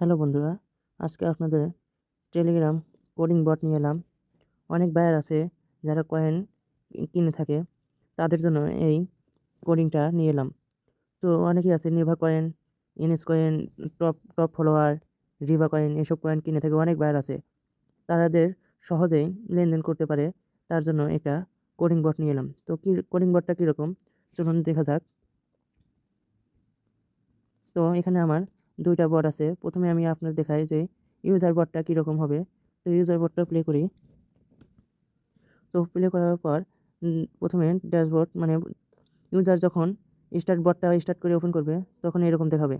Hello বন্ধুরা, আজকে আপনাদের টেলিগ্রাম কোডিং বট নিয়ে এলাম। অনেক বায়ার আছে যারা কয়েন কিনে থাকে, তাদের জন্য এই কোডিংটা নিয়ে এলাম। তো অনেকেই আছে Niva coin NS coin top top follower Riva coin এসব কয়েন কিনে থাকে, অনেক বায়ার আছে। তাদের সহজেই লেনদেন করতে পারে, তার জন্য একটা কোডিং বট নিয়ে এলাম। তো কি কোডিং বটটা কীরকম? চলুন দেখা যাক। তো এখানে আমার দুইটা বট আছে। প্রথমে আমি আপনার দেখাই যে ইউজার বটটা কীরকম হবে। তো ইউজার বটটা প্লে করি। তো প্লে করার পর প্রথমে ড্যাশবোর্ড মানে ইউজার যখন স্টার্ট বটটা স্টার্ট করে ওপেন করবে, তখন এরকম দেখাবে।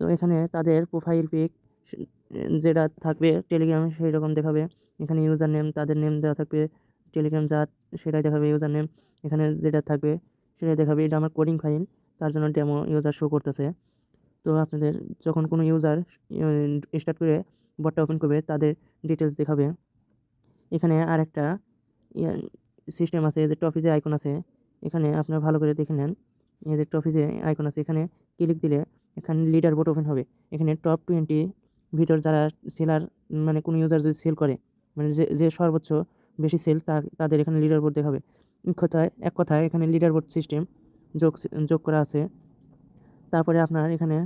তো এখানে তাদের প্রোফাইল পিক যেটা থাকবে টেলিগ্রামে সেই রকম দেখাবে। এখানে ইউজার নেম তাদের নেম দেওয়া থাকবে। টেলিগ্রাম যা সেটাই দেখাবে ইউজার নেম এখানে যেটা থাকবে, সেটাই দেখাবে। এটা আমার কোডিং ফাইল তার জন্য ডেমো ইউজার শো করতেছে। তো আপনাদের যখন কোনো ইউজার স্টার্ট করে বটটা ওপেন করবে, তাদের ডিটেলস দেখাবে। এখানে আর একটা সিস্টেম আছে যে টপি যে আইকন আছে, এখানে আপনারা ভালো করে দেখে নেন। এই যে টপি যে আইকন আছে, এখানে ক্লিক দিলে এখানে লিডার বোর্ড ওপেন হবে। এখানে টপ টোয়েন্টি ভিতর যারা সেলার মানে কোনো ইউজার যদি সেল করে মানে যে যে সর্বোচ্চ বেশি সেল, তা, তাদের এখানে লিডার বোর্ড দেখাবে। কথায়, এক কথায় এখানে লিডার বোর্ড সিস্টেম। যোগ যোগ করা আছে। তারপরে আপনার এখানে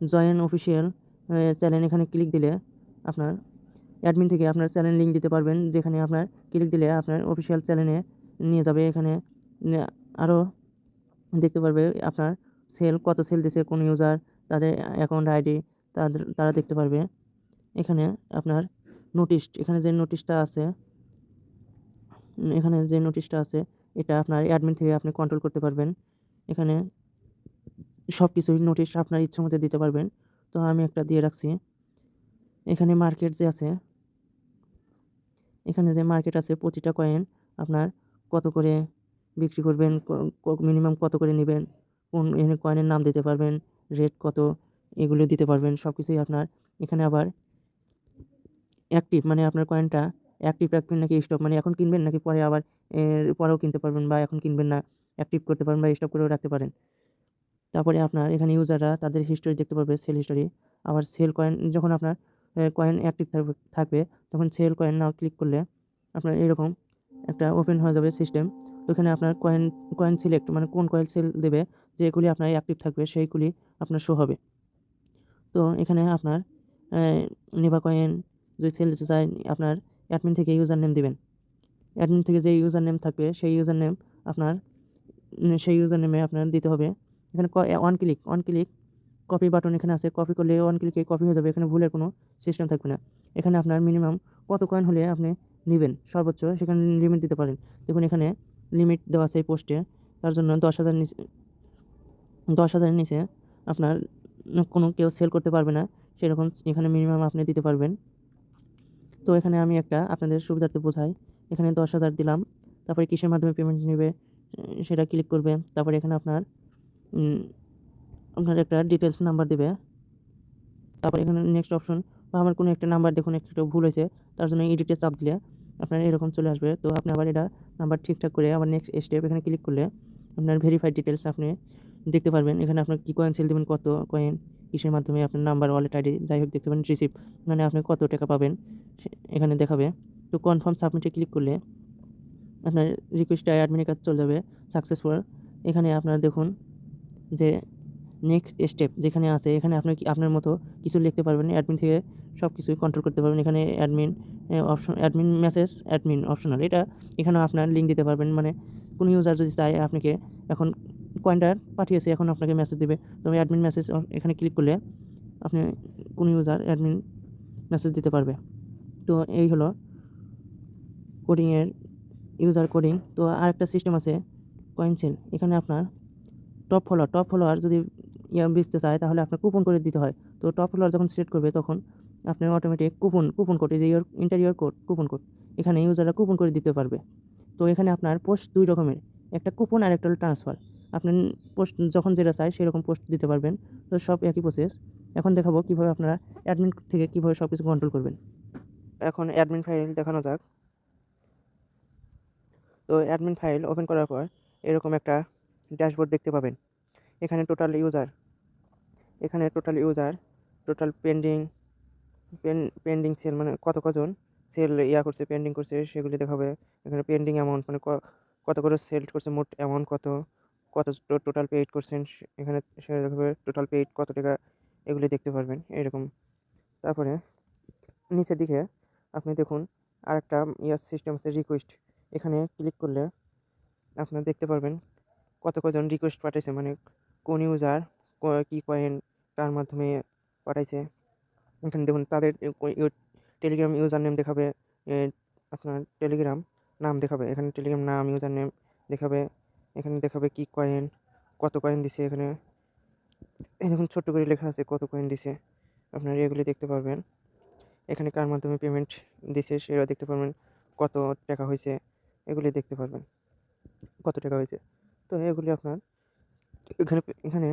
জয়েন অফিসিয়াল চ্যানেল এখানে ক্লিক দিলে আপনার অ্যাডমিন থেকে আপনার চ্যানেল লিঙ্ক দিতে পারবেন, যেখানে আপনার ক্লিক দিলে আপনার অফিসিয়াল চ্যানেলে নিয়ে যাবে। এখানে আরও দেখতে পারবে আপনার সেল, কত সেল দিছে, কোন ইউজার, তাদের অ্যাকাউন্ট আইডি, তাদের, তারা দেখতে পারবে। এখানে আপনার নোটিশ, এখানে যে নোটিশটা আছে এখানে যে নোটিশটা আছে এটা আপনার অ্যাডমিন থেকে আপনি কন্ট্রোল করতে পারবেন। এখানে সব কিছুই নোটিশ আপনার ইচ্ছা মতো দিতে পারবেন। তো আমি একটা দিয়ে রাখছি। এখানে মার্কেট যে আছে, এখানে যে মার্কেট আছে প্রতিটা কয়েন আপনার কত করে বিক্রি করবেন মিনিমাম কত করে নেবেন, কোন এখানে কয়েনের নাম দিতে পারবেন রেট কত, এগুলো দিতে পারবেন সব কিছুই আপনার। এখানে আবার অ্যাক্টিভ মানে আপনার কয়েনটা অ্যাক্টিভ রাখবেন নাকি স্টপ মানে এখন কিনবেন নাকি পরে আবার পরেও কিনতে পারবেন বা এখন কিনবেন না অ্যাক্টিভ করতে পারেন বা স্টপ করেও রাখতে পারেন। তারপরে আপনার এখানে ইউজাররা তাদের হিস্টোরি দেখতে পারবে সেল হিস্টোরি আবার সেল কয়েন যখন আপনার কয়েন অ্যাক্টিভ থাকবে, তখন সেল কয়েন না ক্লিক করলে আপনার এরকম একটা ওপেন হয়ে যাবে সিস্টেম তো এখানে আপনার কয়েন কয়েন সিলেক্ট মানে কোন কয়েন সেল দেবে, যেগুলি আপনার অ্যাক্টিভ থাকবে, সেইগুলি আপনার শো হবে। তো এখানে আপনার নেভা কয়েন যদি সেল দিতে চায়, আপনার অ্যাডমিন থেকে ইউজার নেম দেবেন। অ্যাডমিন থেকে যে ইউজার নেম থাকবে, সেই ইউজার নেম আপনার সেই ইউজার নেমে আপনার দিতে হবে। এখানে one click one click copy button এখানে আছে। কপি করলে ওয়ান ক্লিকে কপি হয়ে যাবে। এখানে ভুলের কোনো সিস্টেম থাকবে না। এখানে আপনার মিনিমাম কত কয়েন হলে আপনি নেবেন? সর্বোচ্চ সেখানে লিমিট দিতে পারেন। দেখুন এখানে লিমিট দেওয়া আছে এই পোস্টে তার জন্য দশ হাজার নিচে, দশ হাজারের নিচে আপনার কোনো কেউ সেল করতে পারবে না। সেরকম এখানে মিনিমাম আপনি দিতে পারবেন। তো এখানে আমি একটা আপনাদের সুবিধার্থে বোঝাই। এখানে দশ হাজার দিলাম, তারপরে কিসের মাধ্যমে পেমেন্ট নেবে সেটা ক্লিক করবে, তারপরে এখানে আপনার আপনার একটা ডিটেলস নাম্বার দেবে। তারপর এখানে নেক্সট অপশন বা আমার কোনো একটা নাম্বার দেখুন, একটু ভুল হয়েছে, তার জন্য এডিটে চাপ দিলে আপনার এরকম চলে আসবে। তো আপনি আবার এটা নাম্বার ঠিকঠাক করে আবার নেক্সট স্টেপ এখানে ক্লিক করলে আপনার ভেরিফাইড ডিটেলস আপনি দেখতে পারবেন। এখানে আপনার কী কয়েন সেল দেবেন, কত কয়েন কিসের মাধ্যমে আপনার নাম্বার ওয়ালেট আইডি যাই হোক দেখতে পারেন রিসিভ মানে আপনি কত টাকা পাবেন এখানে দেখাবে। তো কনফার্ম সাবমিটে ক্লিক করলে আপনার রিকোয়েস্টটা অ্যাডমিনের কাছে চলে যাবে সাকসেসফুল এখানে আপনারা দেখুন যে নেক্সট স্টেপ যেখানে আছে, এখানে আপনি আপনার মতো কিছু লিখতে পারবেন অ্যাডমিন থেকে সব কিছুই কন্ট্রোল করতে পারবেন। এখানে admin option admin message admin optional এটা এখানেও আপনার লিঙ্ক দিতে পারবেন। মানে কোনো ইউজার যদি চায়, আপনাকে এখন কয়েনটা পাঠিয়েছে, এখন আপনাকে মেসেজ দেবে। তো অ্যাডমিন মেসেজ এখানে ক্লিক করলে আপনি কোনো ইউজার অ্যাডমিন মেসেজ দিতে পারবে। তো এই হলো কোডিংয়ের ইউজার কোডিং তো আরেকটা সিস্টেম আছে কয়েনসেল এখানে আপনার টপ ফলোয়ার টপ ফলোয়ার যদি বেচতে চায়, তাহলে আপনার কুপন করে দিতে হয়। তো টপ ফলোয়ার যখন সিলেক্ট করবে, তখন আপনি অটোমেটিক কুপন কুপন কোড যে your interior code coupon code এখানে ইউজাররা কুপন করে দিতে পারবে। তো এখানে আপনার পোস্ট দুই রকমের, একটা কুপন আর একটা ট্রান্সফার আপনি পোস্ট যখন যেটা চাই সেরকম পোস্ট দিতে পারবেন। তো সব একই প্রসেস এখন দেখাবো কীভাবে আপনারা অ্যাডমিন থেকে কীভাবে সব কিছু কন্ট্রোল করবেন। এখন অ্যাডমিন ফাইল দেখানো যাক। তো অ্যাডমিন ফাইল ওপেন করার পর এরকম একটা ড্যাশবোর্ড দেখতে পাবেন। এখানে টোটাল ইউজার এখানে total user total pending pen pending sale মানে কত কজন সেল ইয়া করছে পেন্ডিং করছে, সেগুলি দেখাবে। এখানে পেন্ডিং অ্যামাউন্ট মানে কত করে সেল করছে, মোট অ্যামাউন্ট কত। কত টোটাল পেইড করছেন এখানে দেখাবে টোটাল পেইড কত টাকা, এগুলি দেখতে পারবেন, এরকম। তারপরে, নিচের দিকে আপনি দেখুন আরেকটা ইয়ার সিস্টেম আছে রিকোয়েস্ট এখানে ক্লিক করলে আপনারা দেখতে পারবেন কত কজন রিকোয়েস্ট পাঠাইছে মানে কোন ইউজার কী কয়েন কার মাধ্যমে পাঠাইছে। এখানে দেখুন তাদের টেলিগ্রাম ইউজার নেম দেখাবে আপনার টেলিগ্রাম নাম দেখাবে, এখানে টেলিগ্রাম নাম ইউজার নেম দেখাবে এখানে দেখাবে কি কয়েন কত কয়েন দিছে এখানে। দেখুন, ছোট্ট করে লেখা আছে কত কয়েন দিছে। আপনারা এগুলি দেখতে পারবেন। এখানে কার মাধ্যমে পেমেন্ট দিছে সেটা দেখতে পারবেন। কত টাকা হয়েছে, এগুলি দেখতে পারবেন। কত টাকা হয়েছে। তো এগুলি আপনার, এখানে এখানে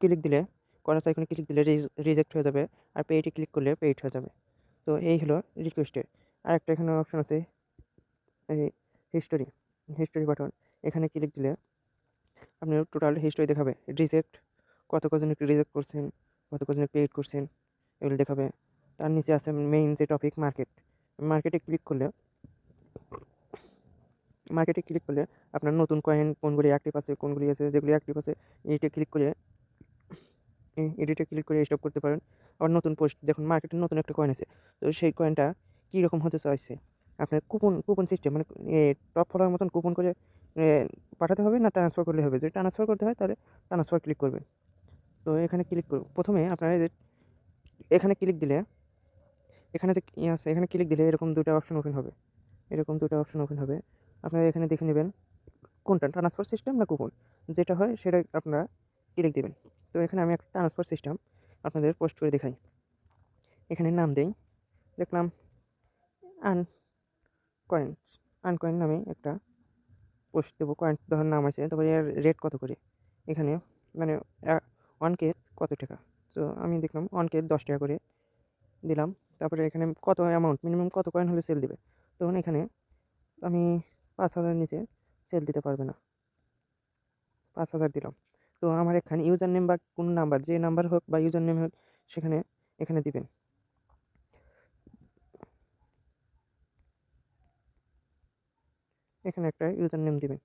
ক্লিক দিলে, করার এখানে ক্লিক দিলে রিজেক্ট হয়ে যাবে। আর পেইটে ক্লিক করলে পেইড হয়ে যাবে। তো এই হলো রিকোয়েস্টে আর একটা এখানে অপশন আছে, এই হিস্টোরি হিস্টোরি বাটন এখানে ক্লিক দিলে আপনি টোটাল হিস্টোরি দেখাবে। রিজেক্ট কত কজন রিজেক্ট করছেন কত কজন পেইড করছেন, এগুলো দেখাবে। তার নিচে আছে মেইন যে টপিক মার্কেট মার্কেটে ক্লিক করলে মার্কেটে ক্লিক করলে আপনার নতুন কয়েন কোনগুলি অ্যাক্টিভ আছে, কোনগুলি আছে, যেগুলি অ্যাক্টিভ আছে এডিটে ক্লিক করে এডিটে ক্লিক করে স্টপ করতে পারেন। আবার নতুন পোস্ট দেখুন মার্কেটে নতুন একটা কয়েন আছে। তো সেই কয়েনটা কীরকম হতে চাইছে? আপনার কুপন কুপন সিস্টেম মানে টপ ফলোয়ার মতন কুপন করে পাঠাতে হবে না ট্রান্সফার করলে হবে? যদি ট্রান্সফার করতে হয় তাহলে ট্রান্সফার ক্লিক করবেন। তো এখানে ক্লিক করুন প্রথমে আপনারা যে, এখানে ক্লিক দিলে, এখানে যে ইয়ে আছে, এখানে ক্লিক দিলে এরকম দুটো অপশন ওপেন হবে। এরকম দুটো অপশন ওপেন হবে। আপনারা এখানে দেখে নেবেন কোনটা ট্রান্সফার সিস্টেম না কুপন যেটা হয় সেটা আপনারা ক্লিক দেবেন। তো এখানে আমি একটা ট্রান্সফার সিস্টেম আপনাদের পোস্ট করে দেখাই। এখানে নাম দেই। দেখলাম, আন কয়েন্স আনকয়েন নামে একটা পোস্ট দেবো। কয়েন ধর নাম আছে, তারপরে এর রেট কত করে? এখানে মানে ওয়ান কে কত টাকা? তো আমি দেখলাম ওয়ান দশ টাকা করে দিলাম। তারপরে এখানে কত অ্যামাউন্ট মিনিমাম কত কয়েন হলে সেল দিবে? তখন এখানে আমি পাঁচ হাজারের নিচে সেল দিতে পারবে না। পাঁচ হাজার দিলাম। তো আমার এখানে ইউজার নেম বা কোন নাম্বার যে নাম্বার হোক বা ইউজার নেম হোক, সেখানে, এখানে দিবেন। এখানে একটা ইউজার নেম দিবেন।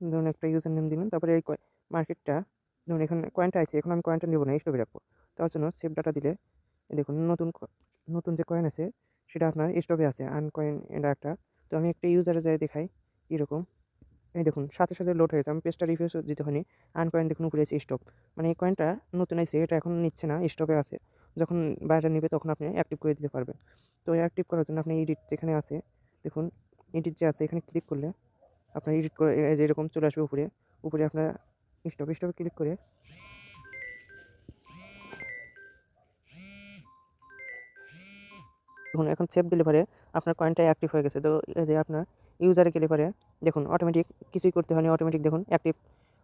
ধরুন একটা ইউজার নেম দিবেন তারপরে এই মার্কেটটা ধরুন এখানে কয়েনটা আছে, এখন আমি কয়েনটা নেব না স্টপে রাখব। তার জন্য সেভ ডাটা দিলে দেখুন নতুন নতুন যে কয়েন আছে, সেটা আপনার স্টপে আছে আন কয়েন এটা একটা। তো আমি একটা ইউজারে যাই দেখাই কীরকম এই দেখুন, সাথে সাথে লোড হয়েছে, আমি পেজটা রিফ্রেশ দিতে হয়নি আন কয়েন দেখুন উপরে আছে স্টপ মানে এই কয়েনটা নতুন আছে, এটা এখন নিচ্ছে না স্টপে আছে। যখন বাইরে নেবে, তখন আপনি অ্যাক্টিভ করে দিতে পারবেন। তো অ্যাক্টিভ করার জন্য আপনি এডিট যেখানে আছে, দেখুন এডিট যে আছে, এখানে ক্লিক করলে আপনার এডিট করে এই যে এরকম চলে আসবে উপরে উপরে আপনার স্টপ স্টপে ক্লিক করে দেখুন, এখন সেভ দিলে পরে আপনার কয়েনটা অ্যাক্টিভ হয়ে গেছে। তো এই যে আপনার ইউজারে গেলে পরে দেখুন অটোমেটিক কিছুই করতে হয়নি অটোমেটিক দেখুন অ্যাক্টিভ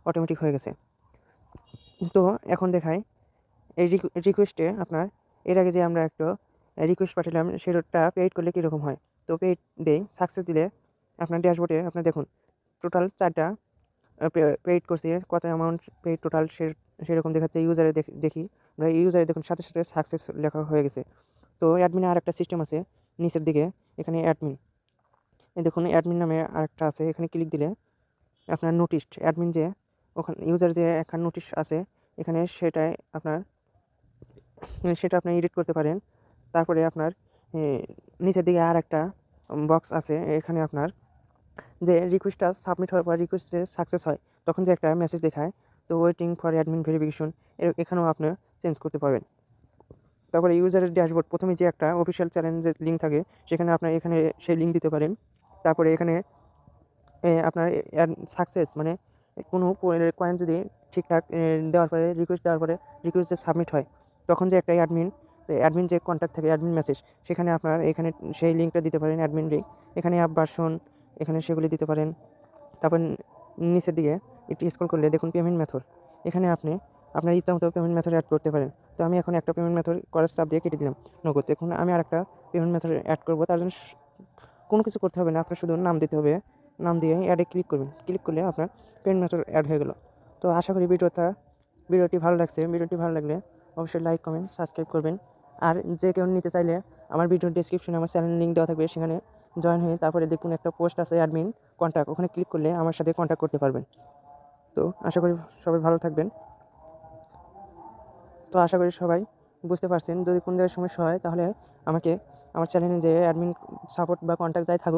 অটোমেটিক হয়ে গেছে। তো এখন দেখাই, এই রিকোয়েস্টে আপনার, এর আগে যে আমরা একটা রিকোয়েস্ট পাঠালাম, সেটা পেইড করলে কীরকম হয়? তো পেইড দেই সাকসেস দিলে আপনার ড্যাশবোর্ডে আপনার দেখুন টোটাল চারটা পেইড করছি কত অ্যামাউন্ট পেইড টোটাল সে, সেরকম দেখাচ্ছে ইউজারে দেখি আমরা ইউজারে দেখুন, সাথে সাথে সাকসেস লেখা হয়ে গেছে। তো অ্যাডমিনে আর একটা সিস্টেম আছে, নিচের দিকে, এখানে অ্যাডমিন দেখুন অ্যাডমিন নামে আরেকটা আছে, এখানে ক্লিক দিলে আপনার নোটিশ অ্যাডমিন যে, ওখানে ইউজার যে একটা নোটিশ আছে, এখানে সেটাই আপনার, সেটা আপনি এডিট করতে পারেন। তারপরে আপনার নিচের দিকে আর একটা বক্স আছে এখানে আপনার, যে রিকোয়েস্টটা সাবমিট হওয়ার পর রিকোয়েস্ট যে সাকসেস হয়, তখন যে একটা মেসেজ দেখায়, তো ওয়েটিং ফর অ্যাডমিন ভেরিফিকেশন এর এখানেও আপনি চেঞ্জ করতে পারবেন। তারপরে ইউজারের ড্যাশবোর্ড প্রথমে যে একটা অফিসিয়াল চ্যালেঞ্জের লিঙ্ক থাকে, সেখানে আপনার এখানে সেই লিঙ্ক দিতে পারেন। তারপরে এখানে আপনার সাকসেস মানে কোনো কয়েন যদি ঠিকঠাক দেওয়ার পরে রিকোয়েস্ট দেওয়ার পরে রিকোয়েস্ট যে সাবমিট হয়, তখন যে একটা অ্যাডমিন অ্যাডমিন যে কন্ট্যাক্ট থাকে অ্যাডমিন মেসেজ সেখানে আপনার এখানে সেই লিঙ্কটা দিতে পারেন অ্যাডমিন লিঙ্ক এখানে অ্যাপ ভার্সন এখানে সেগুলি দিতে পারেন। তারপর নিচের দিকে একটু স্ক্রল করলে দেখুন পেমেন্ট মেথড এখানে আপনি, আপনার ইচ্ছা মতো পেমেন্ট মেথড অ্যাড করতে পারেন। তো আমি এখন একটা পেমেন্ট মেথড করার চাপ দিয়ে কেটে দিলাম। নগদ, এখন আমি আর একটা পেমেন্ট মেথড অ্যাড করব। তার জন্য কোনো কিছু করতে হবে না, আপনার শুধু নাম দিতে হবে। নাম দিয়ে অ্যাডে ক্লিক করবেন। ক্লিক করলে আপনার পেমেন্ট মেথড অ্যাড হয়ে গেলো। তো আশা করি ভিডিওটা, ভিডিওটি ভালো লাগছে। ভিডিওটি ভালো লাগলে অবশ্যই লাইক কমেন্ট সাবস্ক্রাইব করবেন। আর যে কেউ নিতে চাইলে আমার ভিডিও ডিসক্রিপশনে আমার চ্যানেল লিঙ্ক দেওয়া থাকবে সেখানে জয়েন হয়ে তারপরে দেখুন একটা পোস্ট আছে অ্যাডমিন কন্ট্যাক্ট ওখানে ক্লিক করলে আমার সাথে কন্ট্যাক্ট করতে পারবেন। তো আশা করি সবাই ভালো থাকবেন। তো আশা করি সবাই বুঝতে পারছেন, যদি কোন জায়গায় সমস্যা হয় তাহলে আমাকে, আমার চ্যানেলে যে অ্যাডমিন সাপোর্ট বা কন্ট্যাক্ট যাই থাকুক